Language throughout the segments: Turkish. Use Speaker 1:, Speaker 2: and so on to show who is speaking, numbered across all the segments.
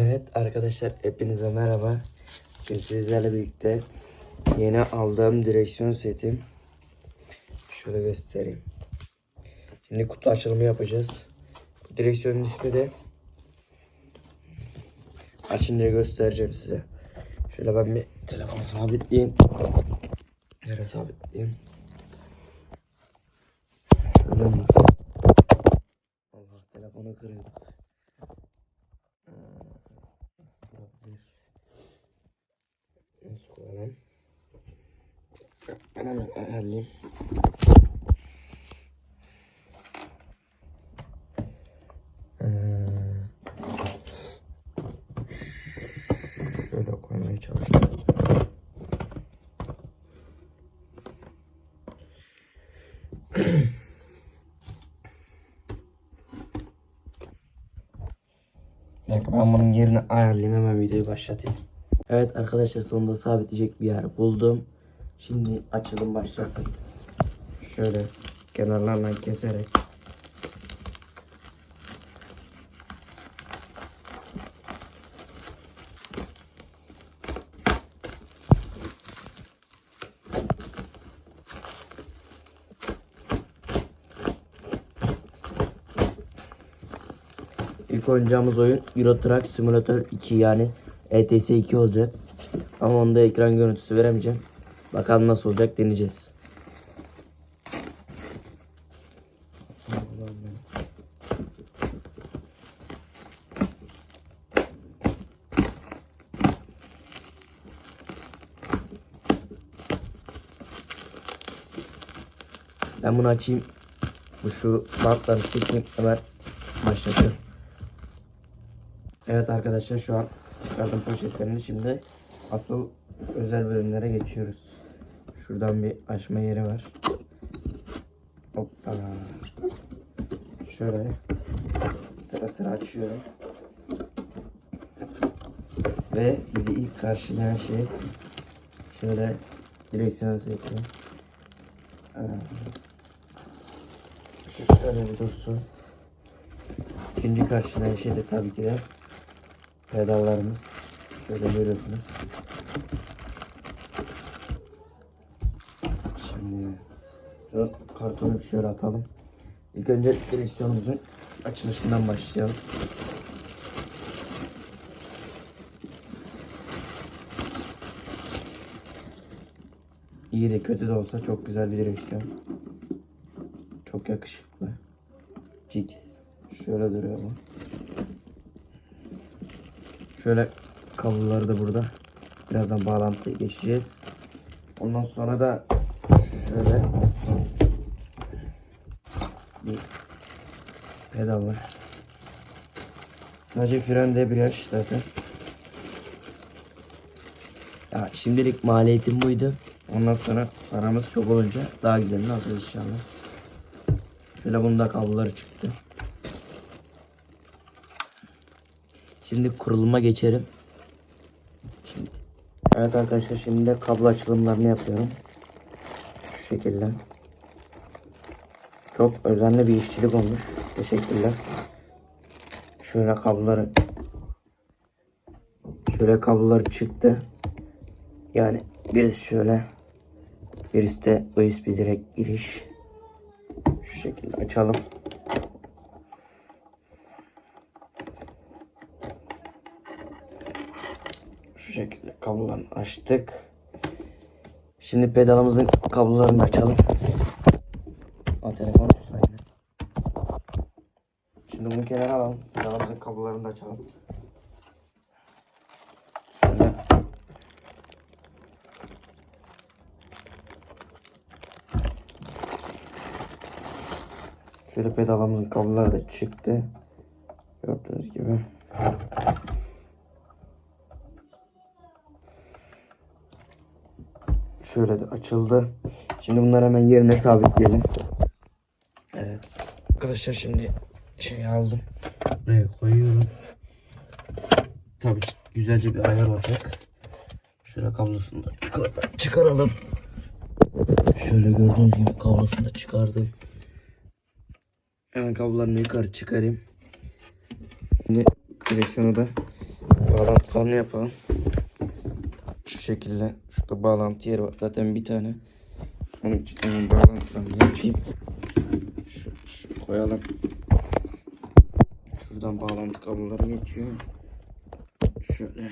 Speaker 1: Evet arkadaşlar hepinize merhaba. Şimdi sizlerle birlikte yeni aldığım direksiyon setim. Şöyle göstereyim. Şimdi kutu açılımı yapacağız. Direksiyonun ismi de açınca göstereceğim size. Şöyle ben bir telefonu sabitleyeyim. Nereye sabitleyeyim? Şöyle? Allah telefonu kırıyor. Olabilir. Nasıl koyalım? Ben hemen ayarlayayım. Ee, Şöyle koymaya çalışıyorum. Bir dakika ben bunun yerini ayarlayayım hemen videoyu başlatayım. Evet arkadaşlar sonunda sabitleyecek bir yer buldum. Şimdi açılım başlasın. Şöyle kenarlardan keserek. İlk oynayacağımız oyun Euro Truck Simulator 2 yani ETS 2 olacak. Ama onda ekran görüntüsü veremeyeceğim. Bakalım nasıl olacak deneyeceğiz. Ben bunu açayım. Bu şu bantları çekeyim hemen başlatıyorum. Evet arkadaşlar şu an çıkardım poşetlerini şimdi asıl özel bölümlere geçiyoruz. Şuradan bir açma yeri var. Hoppa. Şöyle sıra sıra açıyorum. Ve bizi ilk karşılayan şey şöyle direksiyon seti. Ee, Şu şöyle bir dursun. İkinci karşılayan şey de tabii ki de pedallarımız. Şöyle görüyorsunuz. Şimdi kartonu şöyle atalım. İlk önce direksiyonumuzun açılışından başlayalım. İyi de kötü de olsa çok güzel bir direksiyon. Çok yakışıklı. Cix. Şöyle duruyor bu. Şöyle kabloları da burada. Birazdan bağlantıya geçeceğiz. Ondan sonra da şöyle bir pedal var. Sadece fren debriyaj zaten. Ya şimdilik maliyetim buydu. Ondan sonra paramız çok olunca daha güzelini alacağız inşallah. Şöyle bunda kabloları çıktı. Şimdi kuruluma geçelim. Evet arkadaşlar şimdi de kablo açılımlarını yapıyorum. Şu şekilde. Çok özenli bir işçilik olmuş. Teşekkürler. Şöyle kabloları şöyle kablolar çıktı. Yani birisi şöyle birisi de USB direkt giriş. Şu şekilde açalım. Şu şekilde kablolarını açtık. Şimdi pedalımızın kablolarını açalım. Aa, telefon yine. Şimdi bunu kenara alalım. Pedalımızın kablolarını da açalım. Şöyle pedalımızın kabloları da çıktı. Gördüğünüz gibi. Şöyle de açıldı. Şimdi bunları hemen yerine sabitleyelim. Evet. Arkadaşlar şimdi şey aldım. Buraya koyuyorum. Tabii güzelce bir ayar olacak. Şöyle kablosunu da yukarıdan çıkaralım. Şöyle gördüğünüz gibi kablosunu da çıkardım. Hemen kablolarını yukarı çıkarayım. Şimdi direksiyonu da bağlantılarını yapalım. Şekilde. Şurada bağlantı yeri var. Zaten bir tane. Onun için hemen bağlantılarını yapayım. Şu, şu koyalım. Şuradan bağlantı kabloları geçiyor. Şöyle.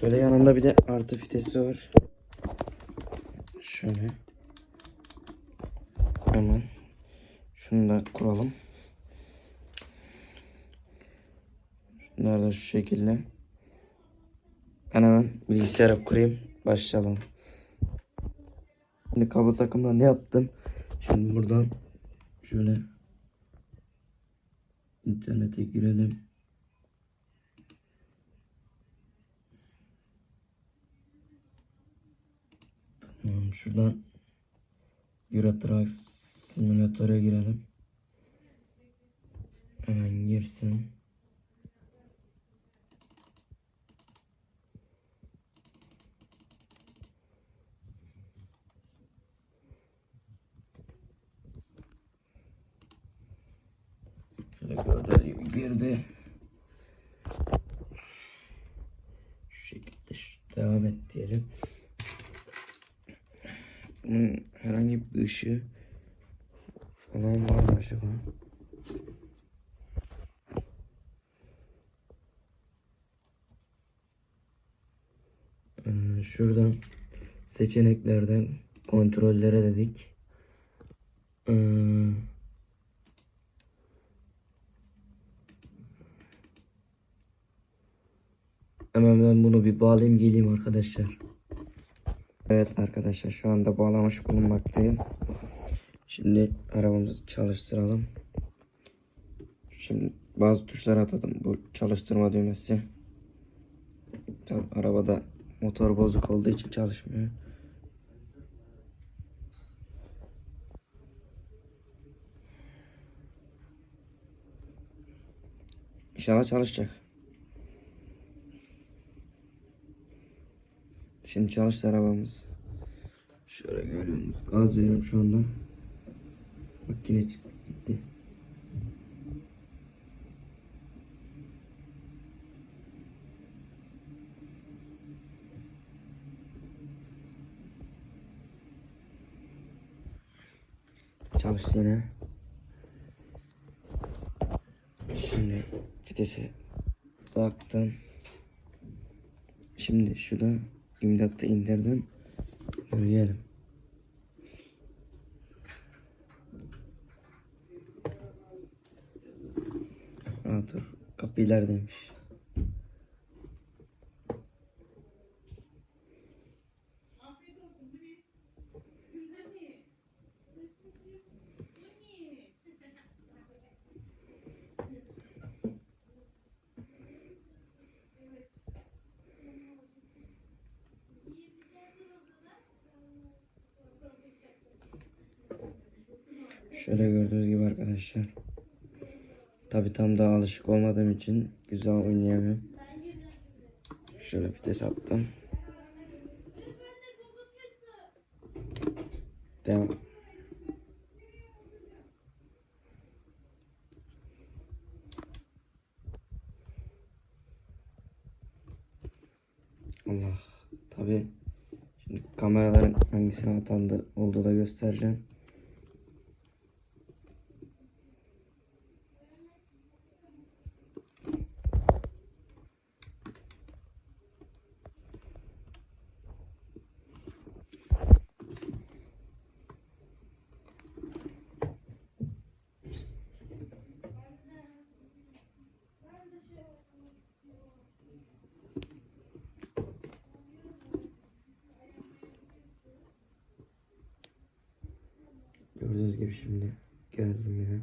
Speaker 1: Şöyle yanında bir de artı vitesi var. Şöyle. Hemen. Şunu da kuralım. Şunlar da şu şekilde. Ben hemen bilgisayara kurayım. Başlayalım. Şimdi kablo takımda ne yaptım? Şimdi buradan şöyle internete girelim. Tamam şuradan Euro Truck Simülatör'e girelim. Hemen girsin. Şöyle gördüğünüz gibi girdi. Şu şekilde şu- devam et diyelim. Bunun herhangi bir ışığı falan var mı acaba? Ee, şuradan seçeneklerden kontrollere dedik. Ee, hemen ben bunu bir bağlayayım geleyim arkadaşlar. Evet arkadaşlar şu anda bağlamış bulunmaktayım. Şimdi arabamızı çalıştıralım. Şimdi bazı tuşlar atadım. Bu çalıştırma düğmesi. Tabi arabada motor bozuk olduğu için çalışmıyor. İnşallah çalışacak. Şimdi çalıştı arabamız. Şöyle görüyorsunuz. Gaz veriyorum şu anda. Bak yine çıktı gitti. Çalıştı yine. Şimdi vitesi taktım. Şimdi şurada imdatı indirdim. Yürüyelim. Aa dur. Kapı ilerideymiş. Şöyle gördüğünüz gibi arkadaşlar. Tabi tam da alışık olmadığım için güzel oynayamıyorum. Şöyle vites attım. Devam. Allah. Tabi şimdi kameraların hangisine atandı olduğu da göstereceğim. Gördüğünüz gibi şimdi geldim yine.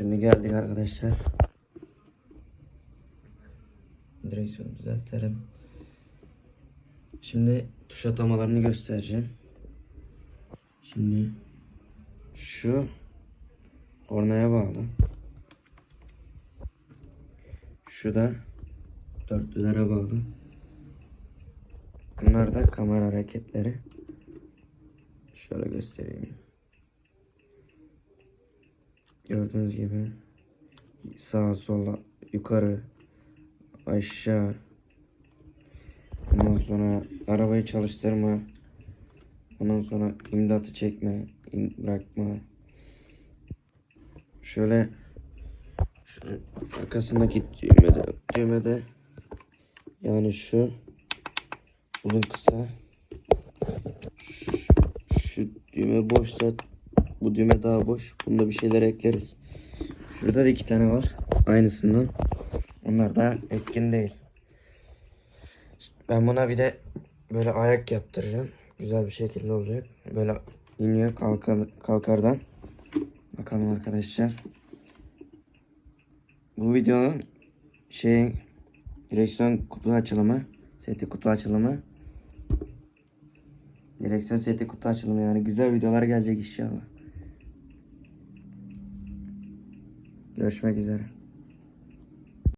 Speaker 1: Şimdi geldik arkadaşlar. Direksiyonu düzeltelim. Şimdi tuş atamalarını göstereceğim. Şimdi şu kornaya bağlı. Şu da dörtlülere bağlı. Bunlar da kamera hareketleri. Şöyle göstereyim. Gördüğünüz gibi sağa sola yukarı aşağı. Ondan sonra arabayı çalıştırma. Ondan sonra imdatı çekme in, bırakma. Şöyle şu arkasındaki düğmede düğmede. Yani şu uzun kısa. Şu, şu düğme boşsa bu düğme daha boş. Bunda bir şeyler ekleriz. Şurada da iki tane var. Aynısından. Onlar da etkin değil. Ben buna bir de böyle ayak yaptıracağım. Güzel bir şekilde olacak. Böyle iniyor kalkar, kalkardan. Bakalım arkadaşlar. Bu videonun şey direksiyon kutu açılımı, seti kutu açılımı. Direksiyon seti kutu açılımı yani güzel videolar gelecek inşallah. Görüşmek üzere.